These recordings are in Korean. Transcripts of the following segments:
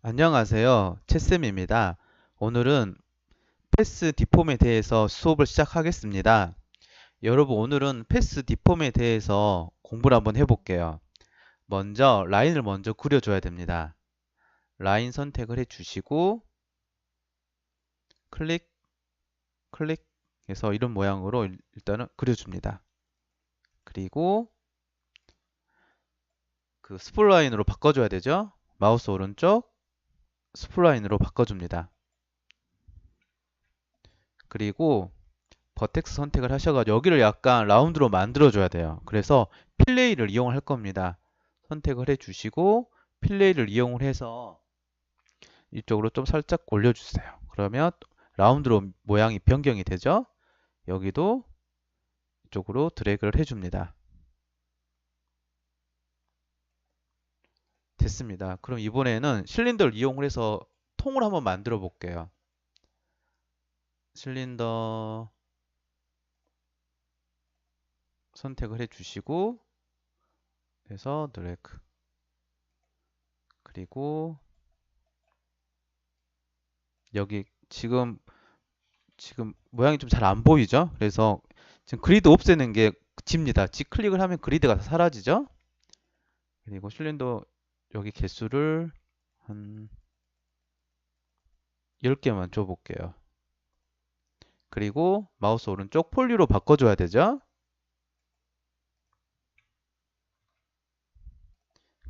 안녕하세요. 채쌤입니다. 오늘은 패스 디폼에 대해서 수업을 시작하겠습니다. 여러분 오늘은 패스 디폼에 대해서 공부를 한번 해볼게요. 먼저 라인을 먼저 그려줘야 됩니다. 라인 선택을 해주시고 클릭 클릭해서 이런 모양으로 일단은 그려줍니다. 그리고 그 스플라인으로 바꿔줘야 되죠. 마우스 오른쪽 스플라인으로 바꿔줍니다. 그리고 버텍스 선택을 하셔가지고 여기를 약간 라운드로 만들어줘야 돼요. 그래서 필레이를 이용할 겁니다. 선택을 해주시고 필레이를 이용을 해서 이쪽으로 좀 살짝 올려주세요. 그러면 라운드로 모양이 변경이 되죠. 여기도 이쪽으로 드래그를 해줍니다. 됐습니다. 그럼 이번에는 실린더를 이용을 해서 통을 한번 만들어 볼게요. 실린더 선택을 해 주시고 그래서 드래그 그리고 여기 지금 지금 모양이 좀 잘 안 보이죠? 그래서 지금 그리드 없애는 게 집니다. 직 클릭을 하면 그리드가 사라지죠? 그리고 실린더 여기 개수를 한 10개만 줘볼게요. 그리고 마우스 오른쪽 폴리로 바꿔줘야 되죠.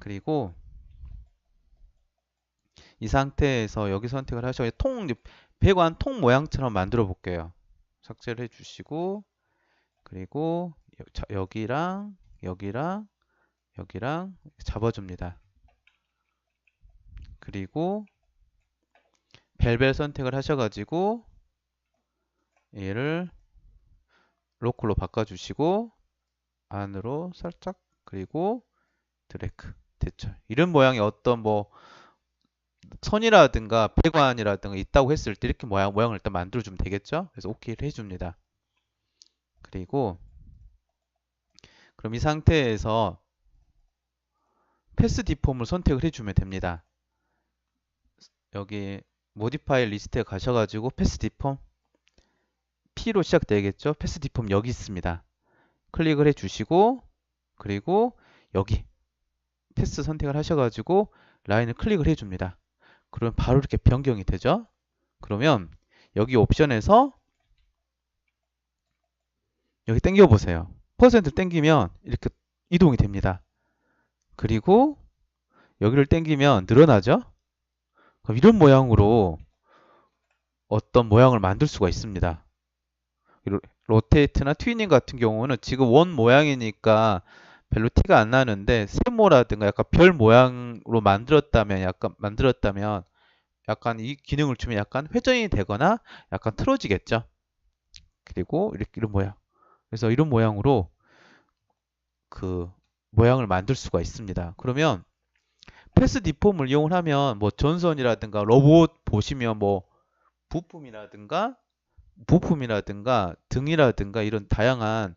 그리고 이 상태에서 여기 선택을 하셔서 통, 배관 통 모양처럼 만들어 볼게요. 삭제를 해주시고 그리고 여기랑 여기랑 여기랑 잡아줍니다. 그리고 벨벨 선택을 하셔가지고 얘를 로컬로 바꿔주시고 안으로 살짝 그리고 드래그 됐죠. 이런 모양의 어떤 뭐 선이라든가 배관이라든가 있다고 했을 때 이렇게 모양, 모양을 일단 만들어주면 되겠죠. 그래서 OK를 해줍니다. 그리고 그럼 이 상태에서 패스 디폼을 선택을 해주면 됩니다. 여기 모디파이 리스트에 가셔가지고 패스 디폼 P로 시작되겠죠. 패스 디폼 여기 있습니다. 클릭을 해주시고 그리고 여기 패스 선택을 하셔가지고 라인을 클릭을 해줍니다. 그러면 바로 이렇게 변경이 되죠. 그러면 여기 옵션에서 여기 땡겨 보세요. 퍼센트 땡기면 이렇게 이동이 됩니다. 그리고 여기를 땡기면 늘어나죠. 이런 모양으로 어떤 모양을 만들 수가 있습니다. 로테이트나 트위닝 같은 경우는 지금 원 모양이니까 별로 티가 안 나는데 세모라든가 약간 별 모양으로 만들었다면 약간 만들었다면 약간 이 기능을 주면 약간 회전이 되거나 약간 틀어지겠죠. 그리고 이렇게 이런 모양. 그래서 이런 모양으로 그 모양을 만들 수가 있습니다. 그러면 패스 디폼을 이용을 하면 뭐 전선이라든가 로봇 보시면 뭐 부품이라든가 부품이라든가 등이라든가 이런 다양한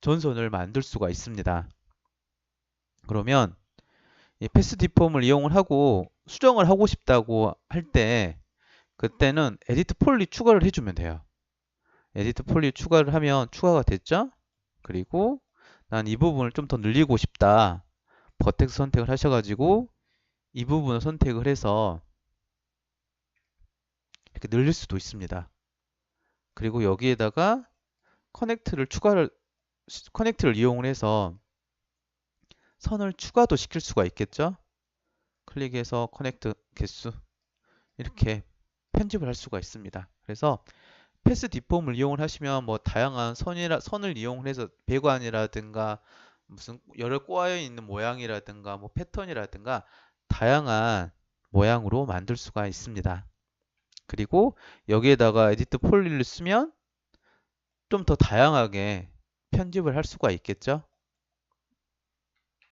전선을 만들 수가 있습니다. 그러면 이 패스 디폼을 이용을 하고 수정을 하고 싶다고 할 때 그때는 에디트 폴리 추가를 해주면 돼요. 에디트 폴리 추가를 하면 추가가 됐죠? 그리고 난 이 부분을 좀 더 늘리고 싶다. 버텍스 선택을 하셔가지고 이 부분을 선택을 해서 이렇게 늘릴 수도 있습니다. 그리고 여기에다가 커넥트를 추가를 커넥트를 이용을 해서 선을 추가도 시킬 수가 있겠죠. 클릭해서 커넥트 개수 이렇게 편집을 할 수가 있습니다. 그래서 패스 디폼을 이용을 하시면 뭐 다양한 선이라 선을 이용을 해서 배관이라든가 무슨 열을 꼬여 있는 모양이라든가 뭐 패턴이라든가 다양한 모양으로 만들 수가 있습니다. 그리고 여기에다가 에디트 폴리를 쓰면 좀 더 다양하게 편집을 할 수가 있겠죠.